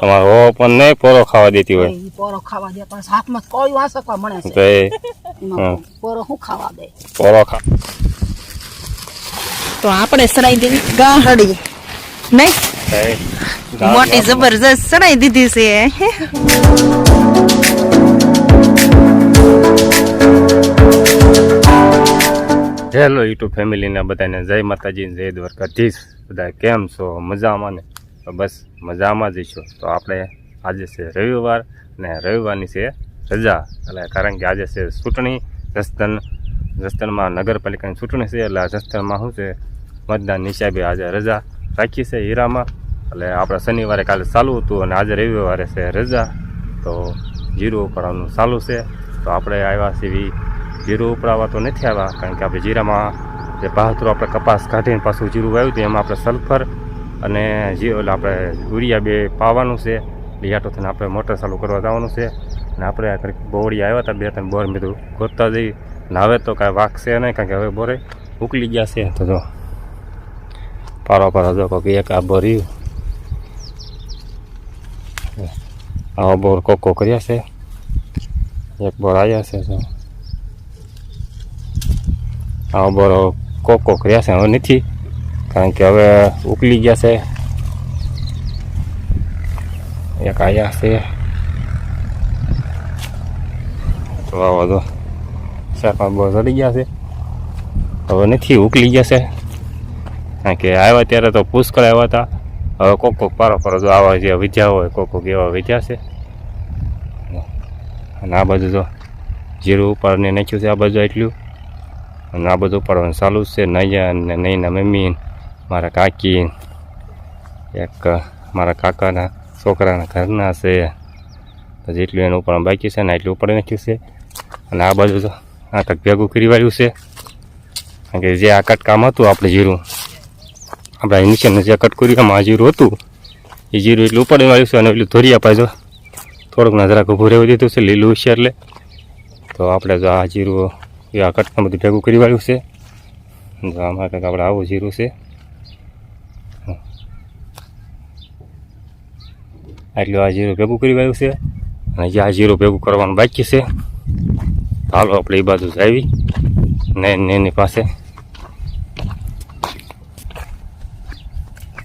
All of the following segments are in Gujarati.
તમારો હો પણ નહીં પોરો ખાવા દેતી હોય. પોરો ખાવા દે પણ હાથમાં કોઈ વાસકવા મળે તો છે પોરો શું ખાવા દે? પોરો ખા તો આપણે સરાઈ દેવી ગાહડી નહીં? મોટી જબરજસ્ત સડાઈ દીધી છે હેલો યુટ્યુબ ફેમિલીના બધાને જય માતાજી ને જય દ્વારકાધીશ. બધા કેમ છો? મજામાં ને? બસ મજામાં જ છો તો આપણે આજે છે રવિવાર અને રવિવારની છે રજા. એટલે કારણ કે આજે છે ચૂંટણી જસદન જસદનમાં નગરપાલિકાની ચૂંટણી છે. એટલે આ શું છે? મતદાન હિસાબે આજે રજા રાખી છે હીરામાં. એટલે આપણે શનિવારે કાલે ચાલુ હતું અને આજે રવિવારે છે રજા. તો જીરું ઉપાડવાનું ચાલુ છે. તો આપણે આવ્યા છીએ જીરું ઉપડાવવા તો નથી આવ્યા. કારણ કે આપણે જીરામાં જે બહાદુર આપણે કપાસ કાઢીને પાછું જીરું વાવ્યું હતું, એમાં આપણે સલ્ફર અને જે એટલે આપણે યુરિયા બે પાવાનું છે લિયાટો થઈને આપણે મોટર ચાલુ કરવા જવાનું છે. અને આપણે આ બોવડી આવ્યા હતા, બે ત્રણ બોર બધું ગોતતા જઈ. નાવે તો કાંઈ વાગશે નહીં કારણ કે હવે બોરે ઉકલી ગયા છે. તો જો, પારો પારો જો કોઈક એક આ બોર્યું આવા બોર કોકો કર્યા છે. એક બોર આવ્યા છે તો આવો બોર કોકો કર્યા છે, હવે નથી. કારણ કે હવે ઉકલી ગયા છે. એક આવ્યા છે. તો આવા તો ચાર પાંચ બસ ચડી ગયા છે. હવે નથી, ઉકલી ગયા છે. કારણ કે આવ્યા ત્યારે તો પુષ્કળ આવ્યા હતા. હવે કોક કોક પારો પારો જો આવા જે વિદ્યા હોય, કોક કોક એવા વિદ્યા છે. અને આ બાજુ તો જીરું ઉપાડને નાખ્યું છે, આ બાજુ એટલું અને આ બધું ઉપાડવાનું ચાલુ છે. નૈયા ને નૈના મમ્મી મારા કાકી, એક મારા કાકાના છોકરાના ઘરના છે. તો જેટલું એનું ઉપાડવાનું બાકી છે ને એટલું ઉપાડી નાખ્યું છે. અને આ બાજુ તો આટક ભેગું કરી વાળ્યું છે. કારણ કે જે આ કટકામ હતું આપણે જીરું, આપણે નીચેનું જે કટકુરીમાં આ જીરું હતું. એ જીરું એટલું ઉપાડી વાળ્યું છે અને એટલું ધોરિયા પાછો થોડુંક ના જરાક ઊભું રહેવું દીધું છે, લીલું છે એટલે. તો આપણે જો આ જીરું, એ આ કટકા બધું ભેગું કરી વાળ્યું છે. આમાં કંઈક આપણે આવું જીરું છે. આટલું આ જીરું ભેગું કરી આવ્યું છે. અને જે આ જીરું ભેગું કરવાનું બાકી છે, હાલો આપણે એ બાજુ આવી ને ને એની પાસે.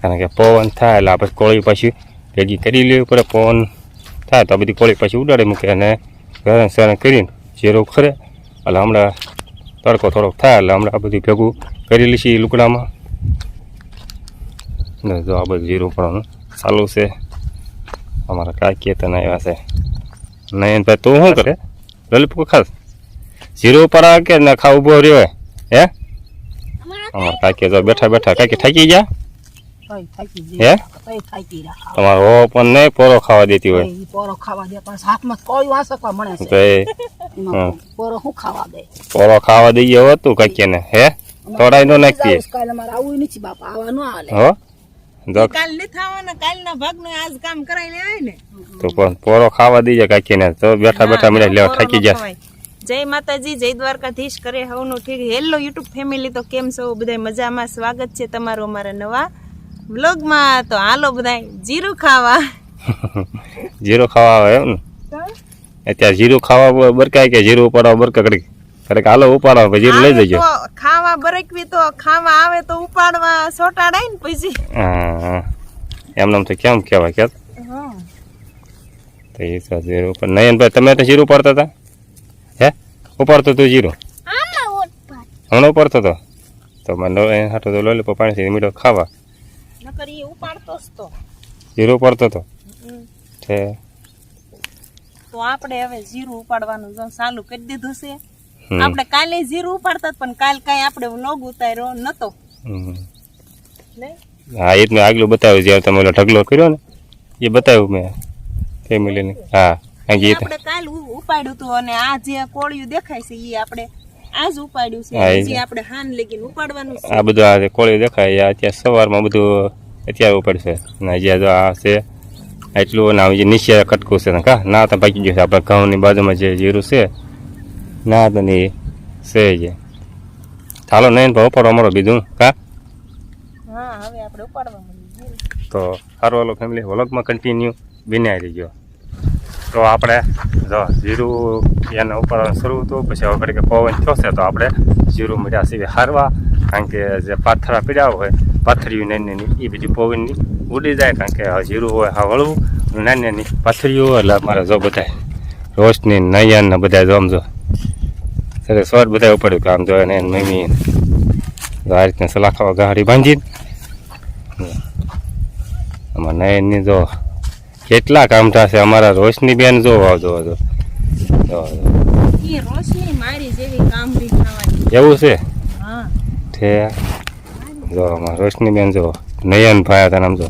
કારણ કે પવન થાય એટલે આપણે કોળી પાછી ભેગી કરી લેવી પડે પવન થાય તો આ બધી કોળી પાછી ઉડાડી મૂકે અને ગરમ સરણ કરીને જીરો ખરે. એટલે હમણાં તડકો થોડોક થાય એટલે હમણાં આ બધું ભેગું કરી લઈશું એ લુકડામાં. જો આ બધું જીરું પણ ચાલુ છે. અમારા કાકી તને આવ્યા છે નહીં ભાઈ તું શું કરે લલિપકો ખાસ ઝીરો ઉપર આવે કે ના ખા ઊભો રહ્યો હે અમારા કાકી તો બેઠા બેઠા કાકી થાકી ગયા હે તમારો હો પણ નહીં પોરો ખાવા દેતી હોય પોરો ખાવા દે પણ હાથમાં કોઈ વાંસકવા મળે છે પોરો શું ખાવા દે પોરો ખાવા દઈએ હો તું કાકીને હે તોડાઈ નો નાખતી કાલે અમારે આવું નથી બાપા આવા ન હાલે હો જો કાલ નથી થવાના કાલના ભાગનું આજ કામ કરાઈ લેવાય ને. તો પણ પોરો ખાવા દઈએ કાકીને. તો બેઠા બેઠા મળે લેવા થાકી ન જય માતાજી જય દ્વારકાધીશ કરે હવનું ઠીક. હેલો યુટ્યુબ ફેમિલી તો કેમ છો? બધા મજામાં? સ્વાગત છે તમારું અમારા નવા વ્લોગમાં. તો હાલો બધા જીરું ખાવા. જીરું ખાવા આવે એમ ને? અત્યારે જીરું ખાવા બરકાય કે જીરું ઉપાડવા બરકા કડીક હાલો ઉપાડવા પછી જીરું લઈ જજો. ખાવા બરકવી તો ખાવા આવે તો ઉપાડવા સોટાડાય ને પછી. હા. એમને તો કેમ કહેવાય કે હા. તો એ તો જીરું ઉપર. નયનભાઈ તમે તો જીરું ઉપાડતા હતા? હે? ઉપાડતો તું જીરું હમણાં ઉપાડતો હતો? તો મને હાટો તો લોલીપો પાણી મીઠો ખાવા. નકર ઉપાડતો તો. જીરું ઉપાડતો હતો? છે. તો આપણે હવે જીરું ઉપાડવાનું જો ચાલુ કરી દીધું છે. આપણે કાલે જીરું ઉપાડતા જ પણ કાલ કાંઈ આપણે નોગ ઉતાર્યો નતો. ને? હા એ મેં આગલું બતાવ્યું જ્યારે તમે ઓલો ઢગલો કર્યો ને એ બતાવ્યું મેં ફેમિલીને. હા આપણે કાલ ઉપાડ્યું હતું અને આ જે કોળિયું દેખાય છે એ આપણે આજ ઉપાડ્યું છે આપણે હાન લગીને ઉપાડવાનું આ બધું આ કોળિયું દેખાય અત્યારે સવારમાં બધું અત્યારે ઉપાડશે. અને જ્યાં આ છે એટલું અને જે નીચે કટકું છે ને કા ના તો પાકી ગયું છે. આપણે ઘઉંની બાજુમાં જે જીરું છે ના તો નહીં છે જે ચાલો નહીં ભાવ ઉપાડો અમારો બીજું કા? હા હવે આપણે ઉપાડવા તો સારું હાલો ફેમિલી વ્લોગમાં કન્ટિન્યુ બિનારી ગયો. તો આપણે જો જીરું એને ઉપર શરૂ હતું પછી હવે કે પવન થશે તો આપણે જીરું મીઠા સીવી હારવા કારણ કે જે પાથરા પીડા હોય પાથરીઓ નાની નાની એ બધી પવનની ઉડી જાય કારણ કે હવે જીરું હોય હા વળવું નાની નાની પાથરીયું હોય એટલે અમારે જો બધા રોશની નૈયાન ને બધા જો આમ જો સરસ સ્વર બધા ઉપાડ્યું કે આમ જો એને એની. મમ્મી આ રીતના સલાખાવા ગાડી બાંધીને. આમાં નયનની જો કેટલા કામ થશે અમારા રોશની બેન જો આવજો આવજો એવું છે? છે. જો અમારા રોશની બેન જો નયન ભાયા હતા ને આમ જો.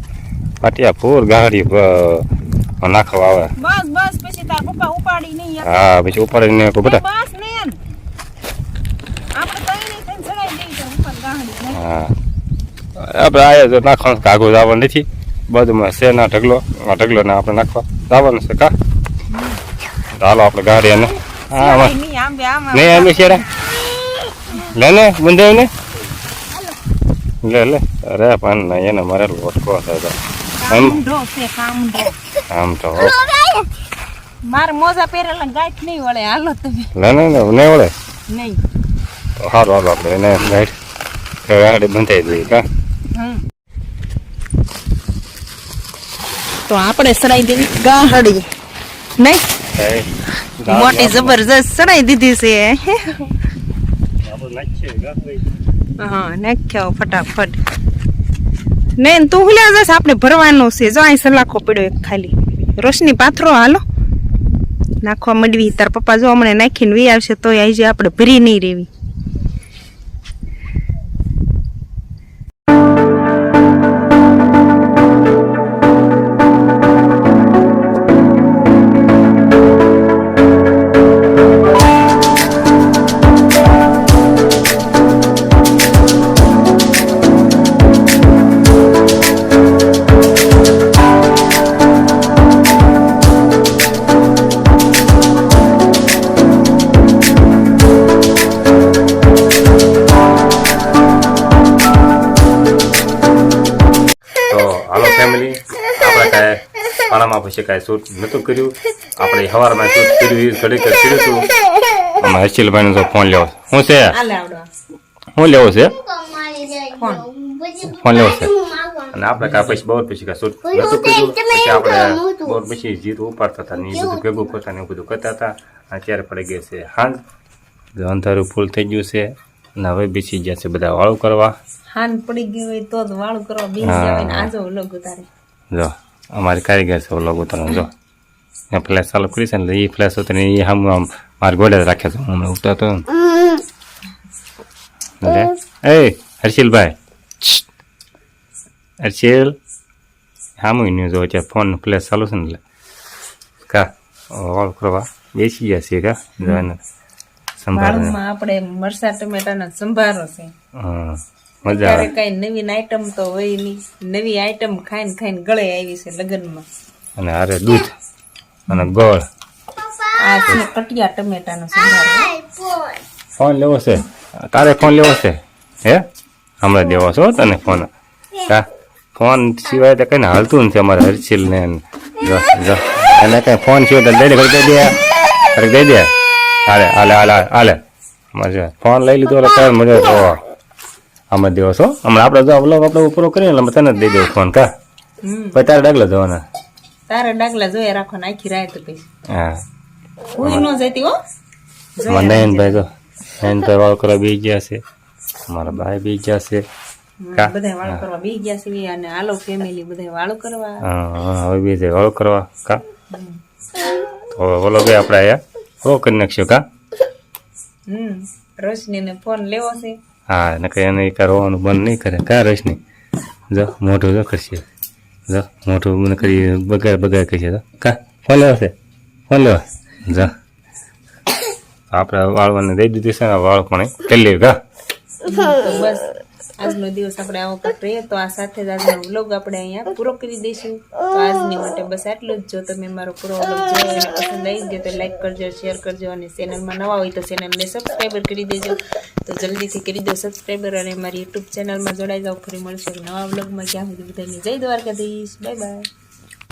પાટિયા ફૂર ગાડી નાખવા આવે. બસ બસ પછી તાર પપ્પા ઉપાડી નહીં હા પછી ઉપાડીને બેટા બસ ને એમ. આપણે કઈ નહીં થઈને ચડાઈ દઈએ તો ઉપર ગાંડી ને. હા. આપણે આવ્યા તો નાખવાનું કાગો જવાનું નથી. બાજુમાં છે ના ઢગલો આ ઢગલો ને આપણે નાખવા. જવાનું છે કા? ચાલો આપણે ગાડી એને હા નહીં આંબે શેરા લે ને બંધાવ ને લે લે અરે પણ નહીં એને મારે લોટકો થાય તો. આમ તો મારે મોજા પહેરેલા ગાંઠ નહીં વળે. હાલો તમે. ને ને નહીં વળે. નહીં. સારું હાલો આપણે એને ગાઈડ ગાડી બંધાઈ દઈએ કા. તો આપણે સડાઈ દેવી ગાહડી નહીં મોટી જબરજસ્ત સડાઈ દીધી છે હા? નાખ્યો ફટાફટ. ને તું હુલ્યા જશ આપણે ભરવાનું છે. જો અહીં સલાખો પડ્યો એક ખાલી. રોશની પાથરો હાલો. નાખવા માંડવી તાર પપ્પા. જો હમણાં નાખીને વી આવશે તોય આવી જાય આપણે ભરી નહીં રેવી કાંઈ પછી કાંઈ શૂટ નહોતું કર્યું. આપણે સવારમાં શૂટ કર્યું એ ઘડીક કર્યું હતું આમાં હર્ષિલભાઈનો તો ફોન લેવો શું છે? હું શું લેવો છે? ફોન. ફોન લેવો છે? અને આપણે કાંઈ પછી બહુ પછી કાંઈ શૂટ નહોતું કર્યું. પછી આપણે બહુ પછી જીત ઉપાડતા હતા ને એ બધું ભેગું કરતા ને એવું બધું કરતા હતા. અને અત્યારે પડી ગઈ છે હાંજ. અંધારું ફૂલ થઈ ગયું છે. અને હવે બેસી ગયા છે બધા વાળું કરવા. હાન પડી ગયું હોય તો જ વાળું કરવા બેસી જાય ને આજો લોગ ઉતારે. જો. અમારી કારીગર છે ઓલો ઉતરવાનું જો. ફ્લેશ ચાલુ કરી છે ને એ ફ્લેશ ઉતરે એ હમ આમ મારે ગોડે જ રાખ્યો છે. હમણાં ઉતરતો એટલે એ હર્ષિલભાઈ. છ. હર્ષિલ. હામું ન્યૂઝ હોય છે ફોન ફ્લેશ ચાલુ છે ને એટલે. કા ઓલ કરવા બેસી ગયા છીએ કા? જવાના. સંભાળ આપણે મરસા ટમેટાનો સંભારો છે. હા. મજા આવે. કઈ નવીન આઈટમ તો હોય નહીં. નવી આઈટમ ખાઈને ખાઈને ગળે આવી છે લગ્નમાં. અને હારે દૂધ અને ગોળ. આ છે કટિયા ટમેટાનો સંભારો. ફોન લેવો છે? તારે ફોન લેવો છે? હે? હમણાં દેવો છો તને ફોન. કા? ફોન સિવાય તો કઈ હાલતું નથી અમારે હર્ષિલ ને એને. જો જો. એને કઈ ફોન સિવાય તો દઈ દે દે. દઈ દે. હાલે હાલે હાલે હાલે. મજા ફોન લઈ લીધો એટલે મજા આમાં દેવો છો? હમણાં આપણે જો વ્લોગ આપણે પૂરો કરીએ એટલે તને દઈ દેવું ફોન કા? પછી તારે ડાગલા જવાના. તારે ડાગલા જોયા રાખો ને આખી રાત પછી. હા. કોઈ નો જતી હો. અમારા નયનભાઈ જો નયનભાઈ વાળ કરવા બી ગયા છે. મારા ભાઈ બી ગયા છે? બધા વાળું કરવા બી ગયા છે અને આલો ફેમિલી બધા વાળો કરવા. હા હવે બી વાળો કરવા કા? તો ઓલો ભાઈ આપણે આયા ઓ કરી નાખશું કા? હમ રોશની ને ફોન લેવો છે. હા નકર એને ઈ હોવાનું બંધ નહીં કરે. કા રશની જો, મોઢું જો કરશે. જો, મોઢું મને કરી, બગાડ બગાડ કરશે. તો કા, ફોન લેવા છે? ફોન લેવા. જો. આપણે વાળવાને દઈ દીધી છે ને, વાળ પણ કરી લેવું, કા? બસ આજનો દિવસ આપણે આવો કરીએ તો આ સાથે જ આજનો વ્લોગ આપણે અહીંયા પૂરો કરી દઈશું. તો આજની માટે બસ આટલું જ. જો તમે મારો પૂરો વ્લોગ જોયો અને પસંદ આવી ગયો તો લાઈક કરજો શેર કરજો અને ચેનલમાં નવા હોય તો ચેનલને સબસ્ક્રાઈબર કરી દેજો. તો જલ્દીથી કરી દો સબસ્ક્રાઈબર અને મારી યુટ્યુબ ચેનલમાં જોડાઈ જાઓ. ફરી મળશે નવા વ્લોગમાં ક્યાં સુધી બધાને જય દ્વારકાધીશ. Bye bye